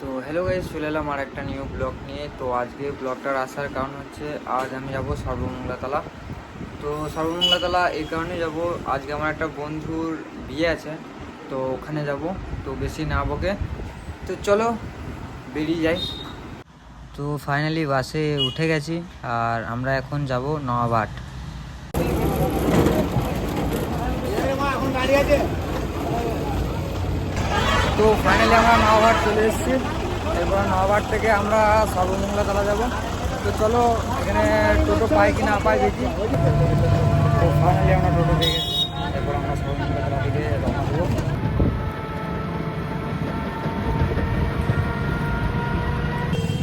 তো hello guys চলে এলাম আর একটা নিউ ব্লগ নিয়ে। তো আজকে ব্লগটার আসার কারণ হচ্ছে, আজ আমি যাব সর্বমঙ্গলাতলা। তো সর্বমঙ্গলাতলা এই কারণে যাব। আজকে আমার একটা বন্ধুর বিয়ে আছে, তো ওখানে যাব। তো বেশি না বকে। তো চলো, বেরিয়ে যাই। তো ফাইনালি বাসে উঠে গেছি, আর আমরা এখন যাব নওয়াবাট তো ফাইনালি আমরা নওয়াবাট চলে এসেছি। এবার নওয়াবাট থেকে আমরা সর্বমঙ্গলা তলা যাব। তো চলো, এখানে টোটো পাই কি না পাই দেখি। তো ফাইনালি আমরা টোটো পেয়ে গেছি। এরপর আমরা সর্বমঙ্গলা তলা থেকে রওনা দেবো।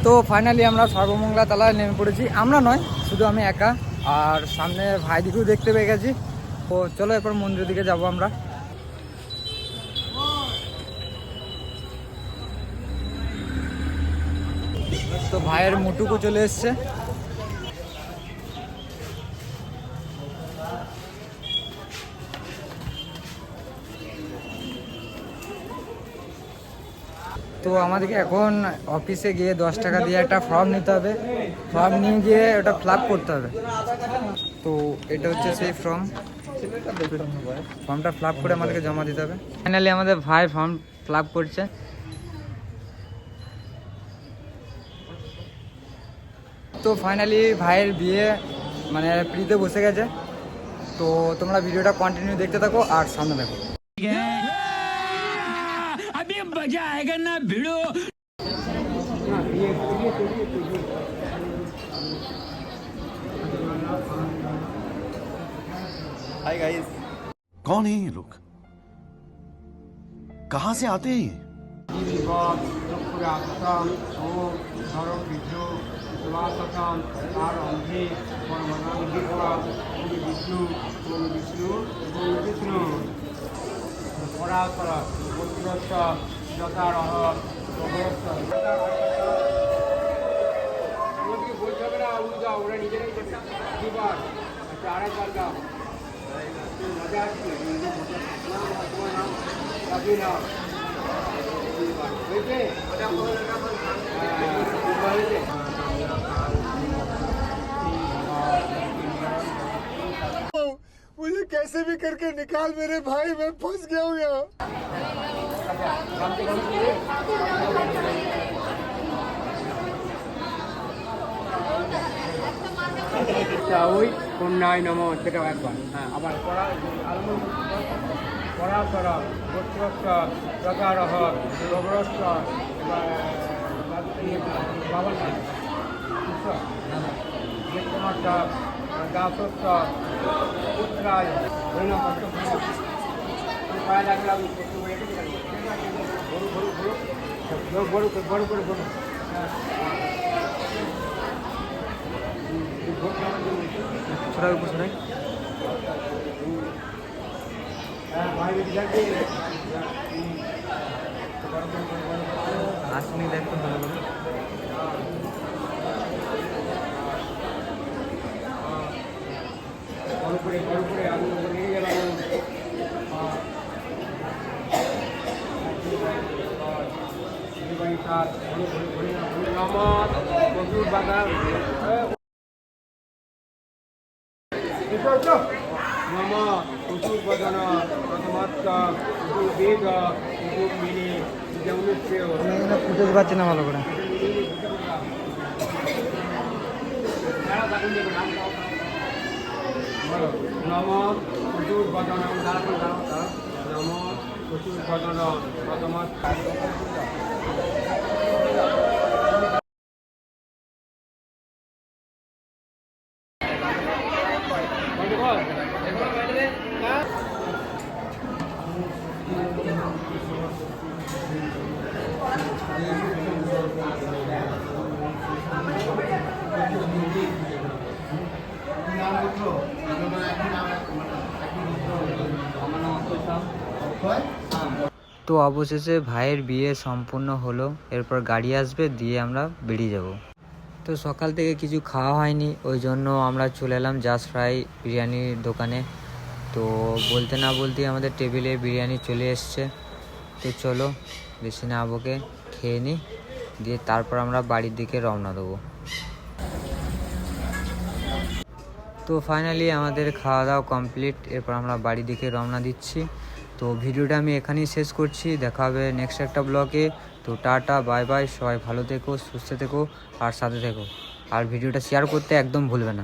তো ফাইনালি আমরা সর্বমঙ্গলা তলায় নেমে পড়েছি। আমরা নয়, শুধু আমি একা। আর সামনে ভাইদিকেও দেখতে পেয়ে গেছি। তো চলো, এরপর মন্দিরের দিকে যাব আমরা। তো ভাইয়ের মুটুকু চলে এসছে। তো আমাদেরকে এখন অফিসে গিয়ে দশ টাকা দিয়ে একটা ফর্ম নিতে হবে। ফর্ম নিয়ে গিয়ে ওটা ফিল করতে হবে। তো এটা হচ্ছে সেই ফর্ম ফর্মটা ফিল করে আমাদেরকে জমা দিতে হবে। ফাইনালি আমাদের ভাই ফর্ম ফিল করছে। তো ফাইনালি ভাইয়ের বিয়ে মানে প্রিতে বসে গেছে তো তোমরা ভিডিওটা কন্টিনিউ দেখতে থাকো আর সামনে দেখো अभी मजा आएगा ना भिड़ो हाय गाइस कौन है ये लोग कहां से आते हैं সুবাসকাম তার অন্ধে বিষ্ণু বিষ্ণু বিষ্ণু। পুত্রস্য যথারহ বলতে হবে না উল্টা ওরা নিজেরাই দুবার আচ্ছা আরেকবার গাও মজা আসছে তোমার নাম রাবিনা হয়েছে? হয়েছে करके निकाल मेरे भाई मैं फंस गया हूँ यहाँ আচ্ছা ওই কন্যায় নম সেটাও একবার হ্যাঁ আবার পড়া আলম পড়া করা গোত্রস্ব প্রকারহ রবরস্ব বাবার নাম বিক্রমস্ব দাসস্ব পুত্রায় হরিণ পায়ে লাগলাম বড় বড় বড় করে বড় ছড়াই উপর ছড়াই আসনি দেখতে ভালো করে। করে বড় করে আমি নিয়ে গেলাম প্রচুর বাগান নম প্রচুর বদন প্রথমাত্মা প্রচুর বেগ প্রচুর মিনি আমি এখানে ফুটেজ পাচ্ছি না ভালো করে নম প্রচুর বদন নম প্রচুর বদন প্রথমাত্মা তো অবশেষে ভাইয়ের বিয়ে সম্পূর্ণ হলো, এরপর গাড়ি আসবে, দিয়ে আমরা বেরিয়ে যাব। তো সকাল থেকে কিছু খাওয়া হয়নি, ওই জন্য আমরা চলে এলাম জাস্ট ফ্রাই বিরিয়ানির দোকানে। তো বলতে না বলতেই আমাদের টেবিলে বিরিয়ানি চলে এসছে। তো চলো, বেশি না বকে, খেয়ে খেয়ে নিই দিয়ে তারপর আমরা বাড়ির দিকে রওনা দেবো। তো ফাইনালি আমাদের খাওয়া দাওয়া কমপ্লিট এরপর আমরা বাড়ির দিকে রওনা দিচ্ছি। তো ভিডিওটা আমি এখানেই শেষ করছি। দেখা হবে নেক্সট একটা ব্লগে তো টাটা বাই বাই সবাই ভালো থেকো, সুস্থ থেকো, আর সাথে থেকো। আর ভিডিওটা শেয়ার করতে একদম ভুলবে না।